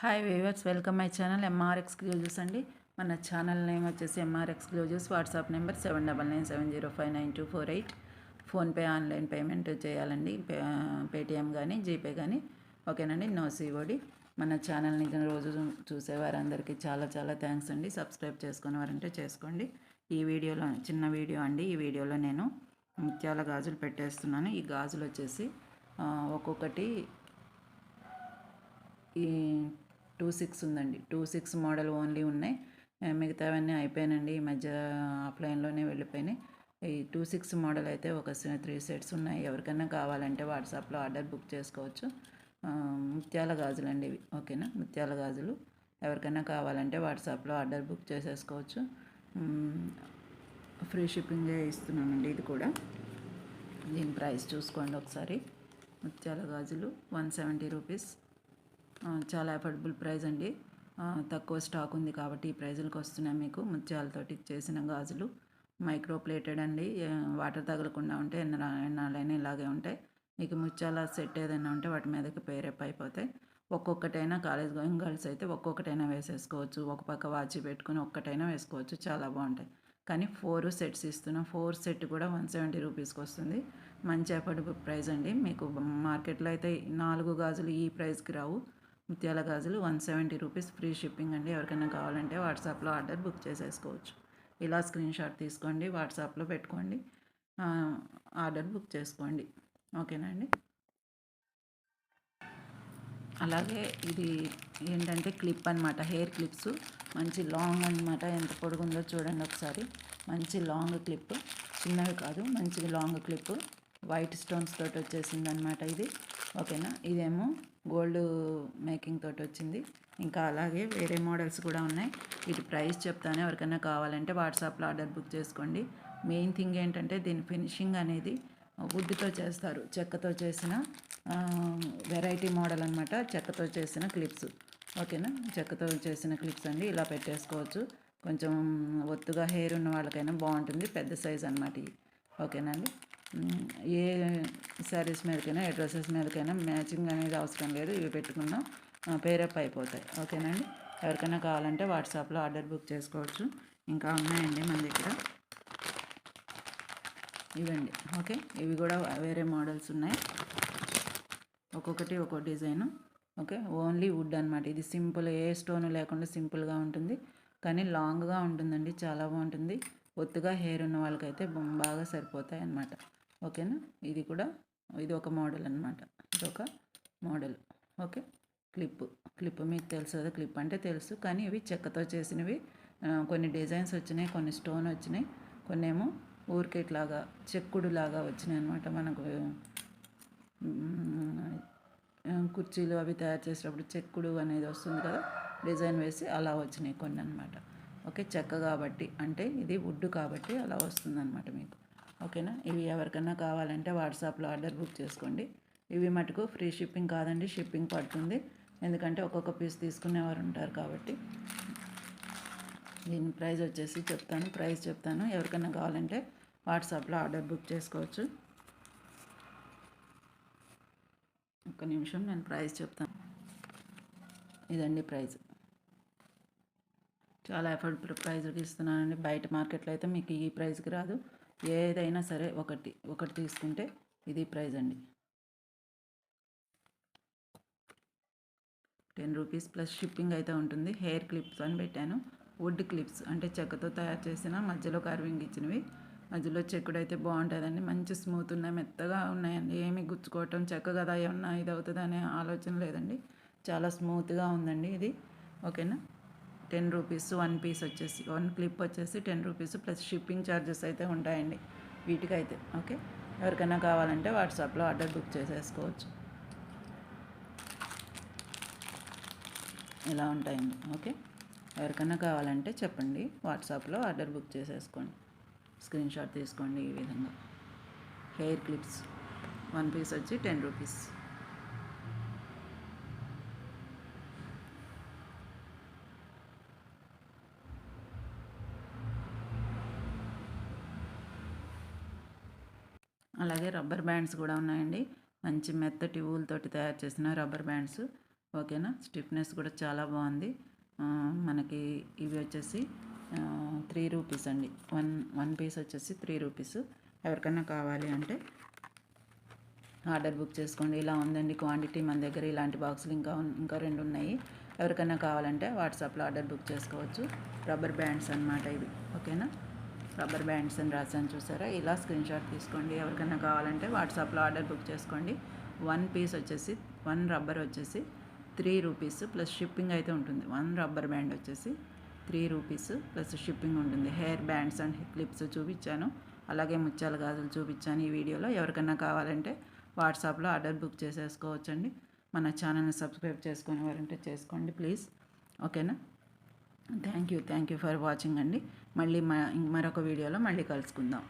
Hi viewers welcome my channel MR exclusives అండి. మన channel name వచ్చేసి ఎంఆర్ exclusives WhatsApp number seven double nine seven zero five nine two four eight PhonePe online payment చేయాలండి pay Paytm కానీ GPay కానీ ఓకేనండి no COD మన ఛానల్ని రోజు చూసే వారందరికీ చాలా చాలా థ్యాంక్స్ అండి. సబ్స్క్రైబ్ చేసుకునే వారంటే చేసుకోండి. ఈ వీడియోలో చిన్న వీడియో అండి. ఈ వీడియోలో నేను ముత్యాల గాజులు పెట్టేస్తున్నాను. ఈ గాజులు వచ్చేసి ఒక్కొక్కటి ఈ టూ సిక్స్ ఉందండి. టూ సిక్స్ మోడల్ ఓన్లీ ఉన్నాయి. మిగతావన్నీ అయిపోయానండి. ఈ మధ్య ఆఫ్లైన్లోనే వెళ్ళిపోయినాయి. ఈ టూ సిక్స్ మోడల్ అయితే ఒక త్రీ సెట్స్ ఉన్నాయి. ఎవరికైనా కావాలంటే వాట్సాప్లో ఆర్డర్ బుక్ చేసుకోవచ్చు. ముత్యాల గాజులు అండి ఇవి. ఓకేనా? ముత్యాల గాజులు. ఎవరికైనా కావాలంటే వాట్సాప్లో ఆర్డర్ బుక్ చేసేసుకోవచ్చు. ఫ్రీ షిప్పింగే ఇస్తున్నానండి ఇది కూడా. దీని ప్రైస్ చూసుకోండి ఒకసారి. ముత్యాల గాజులు వన్ సెవెంటీ రూపీస్. చాలా అఫోర్డబుల్ ప్రైస్ అండి. తక్కువ స్టాక్ ఉంది కాబట్టి ఈ ప్రైజులకు వస్తున్నాయి మీకు. ముత్యాలతోటి చేసిన గాజులు మైక్రో ప్లేటెడ్ అండి. వాటర్ తగలకుండా ఉంటే ఎన్న ఎన్నాళ్ళైనా ఇలాగే ఉంటాయి. మీకు ముత్యాల సెట్ ఏదైనా ఉంటే వాటి మీదకి పేరెప్ అయిపోతాయి. ఒక్కొక్కటైనా కాలేజ్ గోయింగ్ గర్ల్స్ అయితే ఒక్కొక్కటైనా వేసేసుకోవచ్చు. ఒక పక్క వాచి పెట్టుకుని ఒక్కటైనా వేసుకోవచ్చు. చాలా బాగుంటాయి. కానీ ఫోర్ సెట్స్ ఇస్తున్నాం. ఫోర్ సెట్ కూడా వన్ సెవెంటీ రూపీస్కి వస్తుంది. మంచి అఫోర్డబుల్ ప్రైస్ అండి. మీకు మార్కెట్లో అయితే నాలుగు గాజులు ఈ ప్రైస్కి రావు. ముత్యాల గాజులు one seventy rupees free shipping అండి. ఎవరికైనా కావాలంటే వాట్సాప్లో ఆర్డర్ బుక్ చేసేసుకోవచ్చు. ఇలా స్క్రీన్ షాట్ తీసుకోండి వాట్సాప్లో పెట్టుకోండి ఆర్డర్ బుక్ చేసుకోండి. ఓకేనా అండి? అలాగే ఇది ఏంటంటే క్లిప్ అనమాట హెయిర్ క్లిప్స్. మంచి లాంగ్ అన్నమాట ఎంత పొడుగుందో చూడండి ఒకసారి. మంచి లాంగ్ క్లిప్. చిన్నవి కాదు మంచి లాంగ్ క్లిప్. వైట్ స్టోన్స్ తోటి వచ్చేసింది అనమాట ఇది. ఓకేనా? ఇదేమో గోల్డ్ మేకింగ్ తోటి వచ్చింది. ఇంకా అలాగే వేరే మోడల్స్ కూడా ఉన్నాయి. వీటి ప్రైస్ చెప్తాను ఎవరికైనా కావాలంటే వాట్సాప్లో ఆర్డర్ బుక్ చేసుకోండి. మెయిన్ థింగ్ ఏంటంటే దీని ఫినిషింగ్ అనేది వుడ్తో చేస్తారు. చెక్కతో చేసిన వెరైటీ మోడల్ అనమాట చెక్కతో చేసిన క్లిప్స్. ఓకేనా? చెక్కతో చేసిన క్లిప్స్ అండి. ఇలా పెట్టేసుకోవచ్చు. కొంచెం ఒత్తుగా హెయిర్ ఉన్న వాళ్ళకైనా బాగుంటుంది. పెద్ద సైజ్ అనమాట ఇవి. ఓకేనండి ఏ శారీస్ మీదకైనా ఏ డ్రెస్సెస్ మీదకైనా మ్యాచింగ్ అనేది అవసరం లేదు. ఇవి పెట్టుకున్నా పేరప్ అయిపోతాయి. ఓకేనండి? ఎవరికైనా కావాలంటే వాట్సాప్లో ఆర్డర్ బుక్ చేసుకోవచ్చు. ఇంకా ఉన్నాయండి మన దగ్గర. ఇవండి. ఓకే? ఇవి కూడా వేరే మోడల్స్ ఉన్నాయి. ఒక్కొక్కటి ఒక్కో డిజైను. ఓకే? ఓన్లీ వుడ్ అనమాట ఇది సింపుల్ ఏ స్టోన్ లేకుండా సింపుల్గా ఉంటుంది. కానీ లాంగ్గా ఉంటుందండి. చాలా బాగుంటుంది. ఒత్తుగా హెయిర్ ఉన్న వాళ్ళకైతే బాగా సరిపోతాయి అన్నమాట ఓకేనా? ఇది కూడా ఇది ఒక మోడల్ అనమాట ఇది ఒక మోడల్. ఓకే? క్లిప్ క్లిప్ మీకు తెలుసు కదా క్లిప్ అంటే తెలుసు. కానీ ఇవి చెక్కతో చేసినవి. కొన్ని డిజైన్స్ వచ్చినాయి కొన్ని స్టోన్ వచ్చినాయి. కొన్ని ఏమో ఊరికేట్లాగా చెక్కుడులాగా చెక్కుడు లాగా వచ్చినాయి అనమాట మనకు. కుర్చీలు అవి తయారు చేసేటప్పుడు చెక్కుడు అనేది వస్తుంది కదా డిజైన్ వేసి అలా వచ్చినాయి కొన్ని అనమాట ఓకే? చెక్క కాబట్టి అంటే ఇది వుడ్ కాబట్టి అలా వస్తుంది అనమాట మీకు. ఓకేనా? ఇవి ఎవరికైనా కావాలంటే వాట్సాప్లో ఆర్డర్ బుక్ చేసుకోండి. ఇవి మటుకు ఫ్రీ షిప్పింగ్ కాదండి షిప్పింగ్ పడుతుంది. ఎందుకంటే ఒక్కొక్క పీస్ తీసుకునేవారు ఉంటారు కాబట్టి. దీని ప్రైస్ వచ్చేసి చెప్తాను ప్రైస్ చెప్తాను. ఎవరికైనా కావాలంటే వాట్సాప్లో ఆర్డర్ బుక్ చేసుకోవచ్చు. ఒక్క నిమిషం నేను ప్రైస్ చెప్తాను. ఇదండి ప్రైస్. చాలా అఫోర్డబుల్ ప్రైస్కి ఇస్తున్నానండి. బయట మార్కెట్లో అయితే మీకు ఈ ప్రైస్కి రాదు. ఏదైనా సరే ఒకటి ఒకటి తీసుకుంటే ఇది ప్రైస్ అండి. టెన్ రూపీస్ ప్లస్ షిప్పింగ్ అయితే ఉంటుంది. హెయిర్ క్లిప్స్ అని పెట్టాను. వుడ్ క్లిప్స్ అంటే చెక్కతో తయారు చేసిన మధ్యలో కార్వింగ్ ఇచ్చినవి. మధ్యలో చెక్కుడు అయితే బాగుంటుందండి. మంచి స్మూత్ ఉన్నాయి. మెత్తగా ఉన్నాయండి. ఏమి గుచ్చుకోవటం చెక్క కదా ఏమన్నా ఇది అవుతుంది అనే ఆలోచన లేదండి. చాలా స్మూత్గా ఉందండి ఇది. ఓకేనా? టెన్ రూపీస్ వన్ పీస్ వచ్చేసి వన్ క్లిప్ వచ్చేసి ten rupees plus shipping charges అయితే ఉంటాయండి వీటికైతే ఓకే? ఎవరికైనా కావాలంటే వాట్సాప్లో ఆర్డర్ బుక్ చేసేసుకోవచ్చు. ఇలా ఉంటాయండి ఓకే? ఎవరికైనా కావాలంటే చెప్పండి వాట్సాప్లో ఆర్డర్ బుక్ చేసేసుకోండి. స్క్రీన్ షాట్ తీసుకోండి ఈ విధంగా. హెయిర్ క్లిప్స్ వన్ పీస్ వచ్చి టెన్ రూపీస్. అలాగే రబ్బర్ బ్యాండ్స్ కూడా ఉన్నాయండి. మంచి మెత్తటి ఊల్ తోటి తయారు చేసిన రబ్బర్ బ్యాండ్స్. ఓకేనా? స్టిఫ్నెస్ కూడా చాలా బాగుంది. మనకి ఇవి వచ్చేసి త్రీ రూపీస్ అండి. వన్ వన్ పీస్ వచ్చేసి త్రీ రూపీస్ ఎవరికైనా కావాలి అంటే ఆర్డర్ బుక్ చేసుకోండి. ఇలా ఉందండి క్వాంటిటీ మన దగ్గర. ఇలాంటి బాక్సులు ఇంకా ఇంకా రెండు ఉన్నాయి. ఎవరికైనా కావాలంటే వాట్సాప్లో ఆర్డర్ బుక్ చేసుకోవచ్చు. రబ్బర్ బ్యాండ్స్ అన్నమాట ఇవి. ఓకేనా? రబ్బర్ బ్యాండ్స్ అని రాసాను చూసారా? ఇలా స్క్రీన్ షాట్ తీసుకోండి. ఎవరికైనా కావాలంటే వాట్సాప్లో ఆర్డర్ బుక్ చేసుకోండి. వన్ పీస్ వచ్చేసి వన్ రబ్బర్ వచ్చేసి త్రీ రూపీస్ ప్లస్ షిప్పింగ్ అయితే ఉంటుంది. వన్ రబ్బర్ బ్యాండ్ వచ్చేసి త్రీ రూపీస్ ప్లస్ షిప్పింగ్ ఉంటుంది. హెయిర్ బ్యాండ్స్ అండ్ క్లిప్స్ చూపించాను. అలాగే ముత్యాల గాజులు చూపించాను ఈ వీడియోలో. ఎవరికైనా కావాలంటే వాట్సాప్లో ఆర్డర్ బుక్ చేసేసుకోవచ్చండి. మన ఛానల్ని సబ్స్క్రైబ్ చేసుకునే వారంటే చేసుకోండి ప్లీజ్. ఓకేనా? Thank you. Thank you for watching అండి. మళ్ళీ మరొక వీడియోలో మళ్ళీ కలుసుకుందాం.